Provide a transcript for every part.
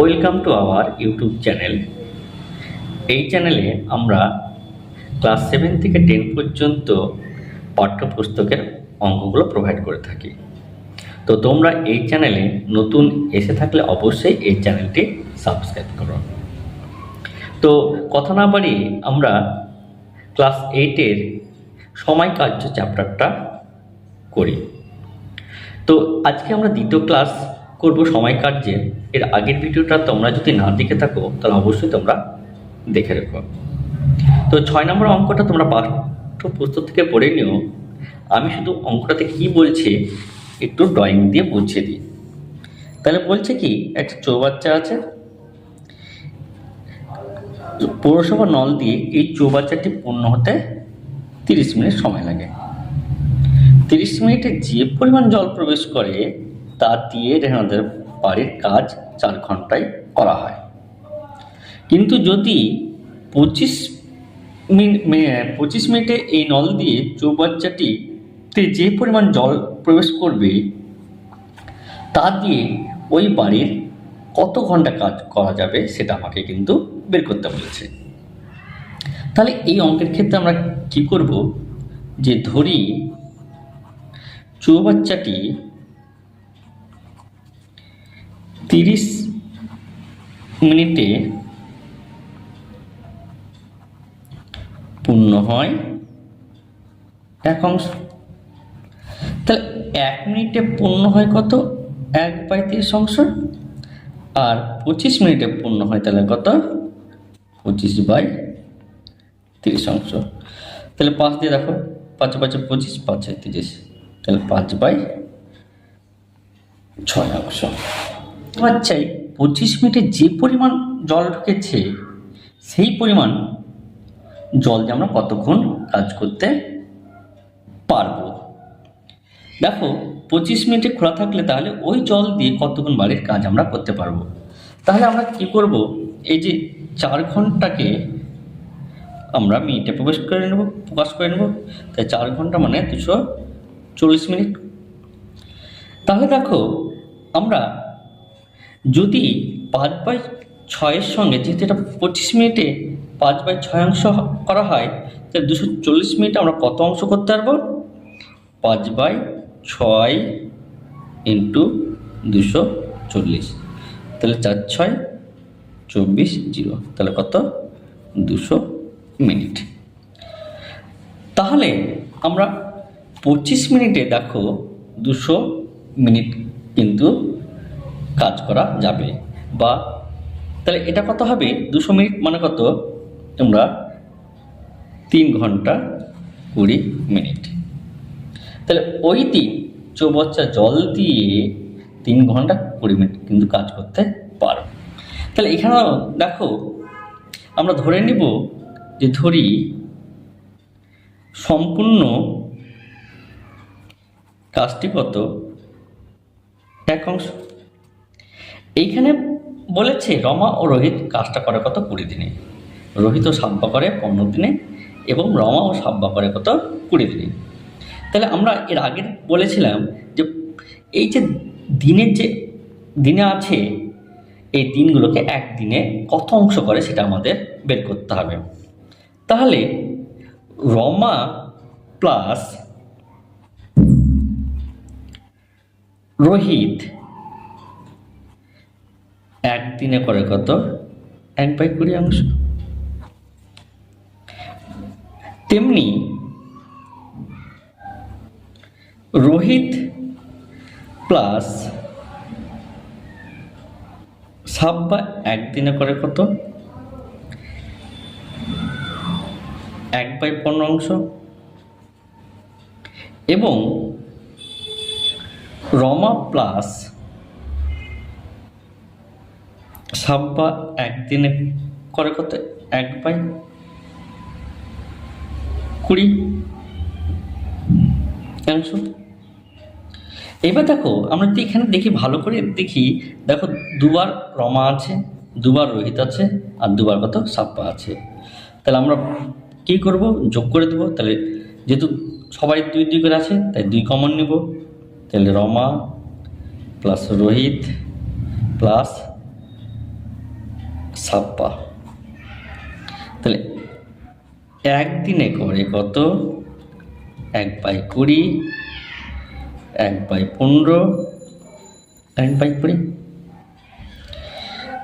Welcome to our YouTube channel এই চ্যানেলে আমরা ক্লাস সেভেন থেকে টেন পর্যন্ত পাঠ্যপুস্তকের অঙ্কগুলো প্রোভাইড করে থাকি। তো তোমরা এই চ্যানেলে নতুন এসে থাকলে অবশ্যই এই চ্যানেলটি সাবস্ক্রাইব করো। তো কথা না বাড়িয়ে আমরা ক্লাস এইটের সময় কার্য চ্যাপ্টারটা করি। তো আজকে আমরা দ্বিতীয় ক্লাস করব, সময় কার্যের এর আগের ভিডিওটা তোমরা যদি না দেখে থাকো, তাহলে অবশ্যই তোমরা দেখে রেখো। তো ছয় নম্বর অঙ্কটা তোমরা পাঠ্যপুস্তক থেকে পড়ে নিও। আমি শুধু অঙ্কটাতে কি বলছে, একটু ড্রয়িং দিয়ে বুঝিয়ে দিই। তাহলে বলছে কি, একটা চৌবাচ্চা আছে, পৌরসভা নল দিয়ে এই চৌবাচ্চাটি পূর্ণ হতে তিরিশ মিনিট সময় লাগে। তিরিশ মিনিটে যে পরিমাণ জল প্রবেশ করে তা দিয়ে রেহানাদের বাড়ির কাজ চার ঘন্টায় করা হয়। কিন্তু যদি পঁচিশ মিনিট পঁচিশ মিনিটে এই নল দিয়ে চৌবাচ্চাটিতে যে পরিমাণ জল প্রবেশ করবে, তা দিয়ে ওই বাড়ির কত ঘণ্টা কাজ করা যাবে সেটা আমাকে কিন্তু বের করতে বলেছে। তাহলে এই অঙ্কের ক্ষেত্রে আমরা কি করব? যে ধরি চৌবাচ্চাটি তিরিশ মিনিটে পূর্ণ হয় এক অংশ। তাহলে এক মিনিটে পূর্ণ হয় কত? এক বাই তিরিশ অংশ। আর পঁচিশ মিনিটে পূর্ণ হয় তাহলে কত? পঁচিশ বাই তিরিশ অংশ। তাহলে পাঁচ দিয়ে দেখো, পাঁচ পাঁচে পঁচিশ, পাঁচে তিরিশ। তাহলে পাঁচ বাই ছয় অংশ। চাই পঁচিশ মিনিটে যে পরিমাণ জল ঢুকেছে, সেই পরিমাণ জল দিয়ে আমরা কতক্ষণ কাজ করতে পারব? দেখো, পঁচিশ মিনিটে খোলা থাকলে তাহলে ওই জল দিয়ে কতক্ষণ বাড়ির কাজ আমরা করতে পারব? তাহলে আমরা কি করব? এই যে চার ঘন্টাকে আমরা মিনিটে প্রবেশ করে নেব, প্রকাশ করে নেব। তাই চার ঘণ্টা মানে দুশো চল্লিশ মিনিট। তাহলে দেখো, আমরা যদি পাঁচ বাই ছয়ের সঙ্গে যেহেতু এটা পঁচিশ মিনিটে পাঁচ বাই ছয় অংশ করা হয়, তাহলে দুশো চল্লিশ মিনিটে আমরা কত অংশ করতে পারব? পাঁচ বাই ছয় ইন্টু দুশো চল্লিশ। তাহলে চার ছয় চব্বিশ জিরো, তাহলে কত? দুশো মিনিট। তাহলে আমরা পঁচিশ মিনিটে দেখো দুশো মিনিট কিন্তু কাজ করা যাবে। বা তাহলে এটা কত হবে? দুশো মিনিট মানে কত? তোমরা তিন ঘণ্টা কুড়ি মিনিট। তাহলে ওই দিন চৌবাচ্চা জল দিয়ে তিন ঘণ্টা কুড়ি মিনিট কিন্তু কাজ করতে পারো। তাহলে এখানেও দেখো, আমরা ধরে নিব যে ধরি সম্পূর্ণ কাজটি কত? এক অংশ। এইখানে বলেছে, রমা ও রোহিত কাজটা করে কত কুড়ি দিনে। রোহিত ও সাব্বা করে পনেরো দিনে এবং রমা ও সাব্বা করে কত কুড়ি দিনে। তাহলে আমরা এর আগে বলেছিলাম যে এই যে দিনের যে দিনে আছে, এই দিনগুলোকে একদিনে কত অংশ করে সেটা আমাদের বের করতে হবে। তাহলে রমা প্লাস রোহিত একদিনে করে কত? এক বাই কুড়ি অংশ। তেমনি রোহিত প্লাস সাব সাব্বা একদিনে করে কত? এক বাই পনেরো অংশ। এবং রমা প্লাস সাব্বা একদিনে করে কত? এক বাই কুড়ি? এবার দেখো, আমরা যদি এখানে দেখি ভালো করে, দেখি, দেখো দুবার রমা আছে, দুবার রোহিত আছে, আর দুবার কত? সাপ্পা আছে। তাহলে আমরা কি করব? যোগ করে দেবো। তাহলে যেহেতু সবাই দুই দুই করে আছে, তাই দুই কমন নিব। তাহলে রমা প্লাস রোহিত প্লাস ছাপ্পা। তাহলে একদিনে করে কত? এক বাই কুড়ি, এক বাই পনেরো, এক বাই কুড়ি।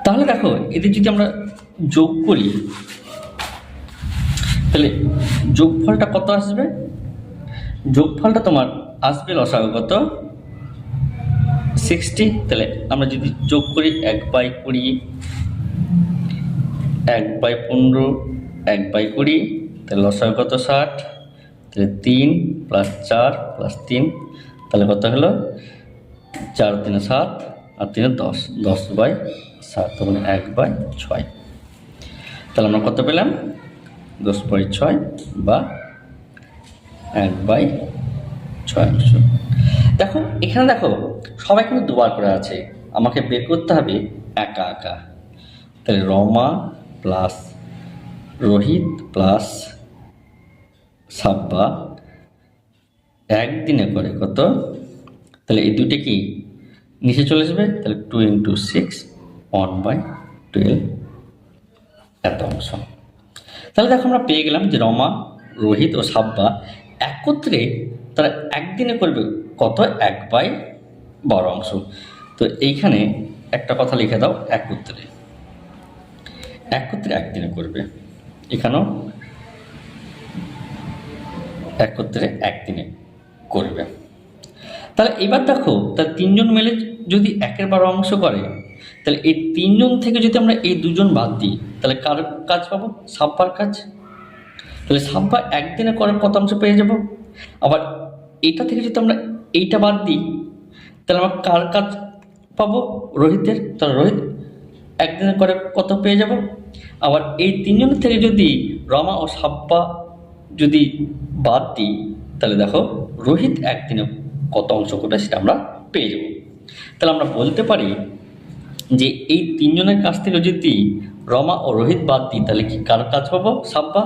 তাহলে দেখো, এদের যদি আমরা যোগ করি, তাহলে যোগফলটা কত আসবে? যোগফলটা তোমার আসবে লসাগু কত? সিক্সটি তাহলে আমরা যদি যোগ করি এক বাই কুড়ি এক বাই পনেরো, এক বাই কুড়ি, তাহলে লসাগু কত ষাট? তাহলে তিন প্লাস চার প্লাস তিন, তাহলে কত হলো? চার তিনে সাত আর তিনে দশ দশ বাই সাত তখন এক বাই ছয়। তাহলে আমরা কত পেলাম? দশ বাই ছয় বা এক বাই ছয়। অংশ দেখো, এখানে দেখো, সবাই কিন্তু দুবার করে আছে। আমাকে বের করতে হবে একা একা। তাহলে রমা প্লাস রোহিত প্লাস সাব্বা একদিনে করে কত? তাহলে এই দুটো কি নিচে চলে আসবে? তাহলে two into six one by twelve এত অংশ। তাহলে দেখো আমরা পেয়ে গেলাম যে রমা, রোহিত ও সাব্বা একত্রে তারা একদিনে করবে কত? এক বাই বারো অংশ। তো এইখানে একটা কথা লিখে দাও, একত্রে। একত্রে একদিনে করবে। এখানেও একত্রে একদিনে করবে। তাহলে এবার দেখো, তাহলে তিনজন মেলে যদি একের বারো অংশ করে, তাহলে এই তিনজন থেকে যদি আমরা এই দুজন বাদ দিই, তাহলে কার কাজ পাবো? সাব্বার কাজ। তাহলে সাব্বা একদিনে করার কত অংশ পেয়ে যাব। আবার এটা থেকে যদি আমরা এইটা বাদ দিই, তাহলে আমরা কার কাজ পাবো? রোহিতের। তাহলে রোহিত একদিনে করে কত পেয়ে যাব? আবার এই তিনজনের থেকে যদি রমা ও সাব্বা যদি বাদ দিই, তাহলে দেখো রোহিত একদিনে কত অংশ করবে সেটা আমরা পেয়ে যাব। তাহলে আমরা বলতে পারি যে এই তিনজনের কাছ থেকে যদি রমা ও রোহিত বাদ দিই, তাহলে কি কার কাজ পাবো সাব্বা?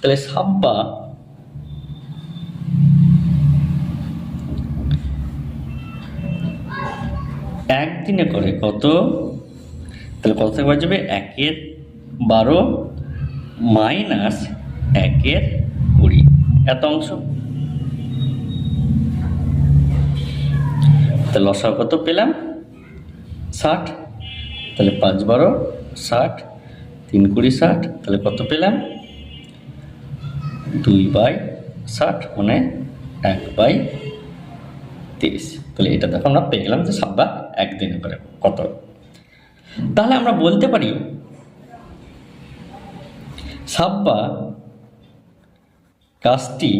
তাহলে সাব্বা একদিনে করে কত? তাহলে কত থেকে যাবে? একের বারো মাইনাস একের কুড়ি। এত অংশ। তাহলে লসাগু কত পেলাম? ষাট। তাহলে পাঁচ বারো, ষাট, তিন কুড়ি, ষাট। তাহলে কত পেলাম? দুই বাই ষাট মানে এক বাই তিরিশ। তাহলে এটা দেখো, আমরা পেয়ে গেলাম যে সাব্বা একদিনে করে কত? তাহলে আমরা বলতে পারি, সাব্বা কাজটি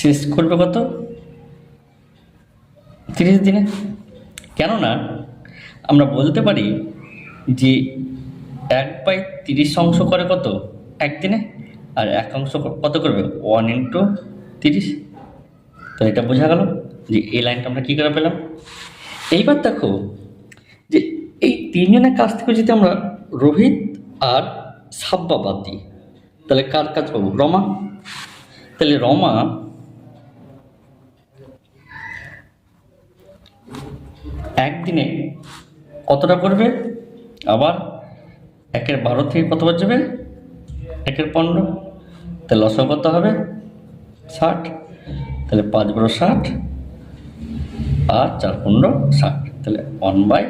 শেষ করবে কত? তিরিশ দিনে। কেননা আমরা বলতে পারি যে এক বাই তিরিশ অংশ করে কত? একদিনে। আর এক অংশ কত করবে? ওয়ান ইন্টু তিরিশ। তো এটা বোঝা গেল যে এই লাইনটা আমরা কী করে পেলাম? এইবার দেখো যে এই তিনজনের কাছ থেকে যদি আমরা রোহিত আর সাব্বা বাদ দিই, তাহলে কার কাজ পাবো রমা? তাহলে রমা একদিনে কতটা করবে? আবার একের বারো থেকে কত বাজবে? একের পনেরো। তাহলে লস কত হবে ষাট। তাহলে পাঁচ বারো ষাট। আর চার পনেরো ষাট। তাহলে ওয়ান বাই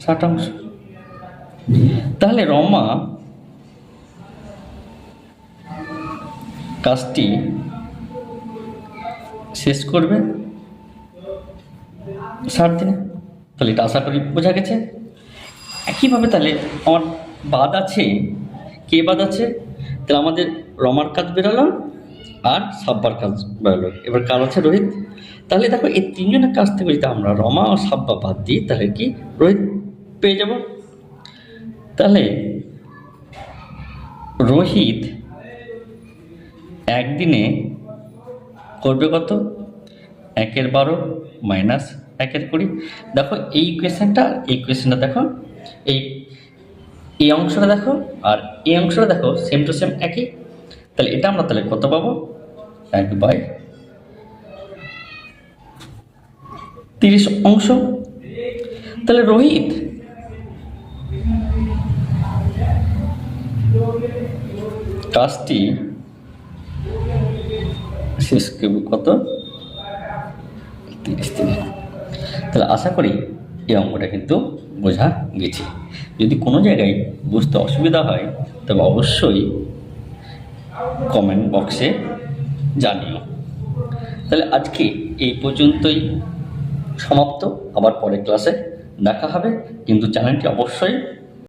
ষাট অংশ। তাহলে রমা কাজটি শেষ করবে ষাট দিনে। তাহলে এটা আশা করি বোঝা গেছে। একইভাবে তাহলে আমার বাদ আছে, কে বাদ আছে? তাহলে আমাদের রমার কাজ বেরোলো। আর সাব্বার কাজ বেরোলো এবার কার আছে রোহিত? তাহলে দেখো, এই তিনজনের কাছ থেকে যদি আমরা রমা ও সাব্বা বাদ দিই, তাহলে কি রোহিত পেয়ে যাব? তাহলে রোহিত একদিনে করবে কত? একের বারো মাইনাস একের কুড়ি। দেখো, এই কোয়েশ্চেনটা এই কোয়েশ্চেনটা দেখো, এই এই অংশটা দেখো, আর এই অংশটা দেখো সেম টু সেম একই। তাহলে এটা আমরা তাহলে কত পাবো? এক বাই তিরিশ অংশ। তাহলে রোহিত। কাজটি শেষ কত? তিরিশ তিরিশ। তাহলে আশা করি এই অঙ্কটা কিন্তু বোঝা গেছে। যদি কোনো জায়গায় বুঝতে অসুবিধা হয়, তবে অবশ্যই কমেন্ট বক্সে জানিও। তাহলে আজকে এই পর্যন্তই সমাপ্ত। আবার পরের ক্লাসে দেখা হবে। কিন্তু চ্যানেলটি অবশ্যই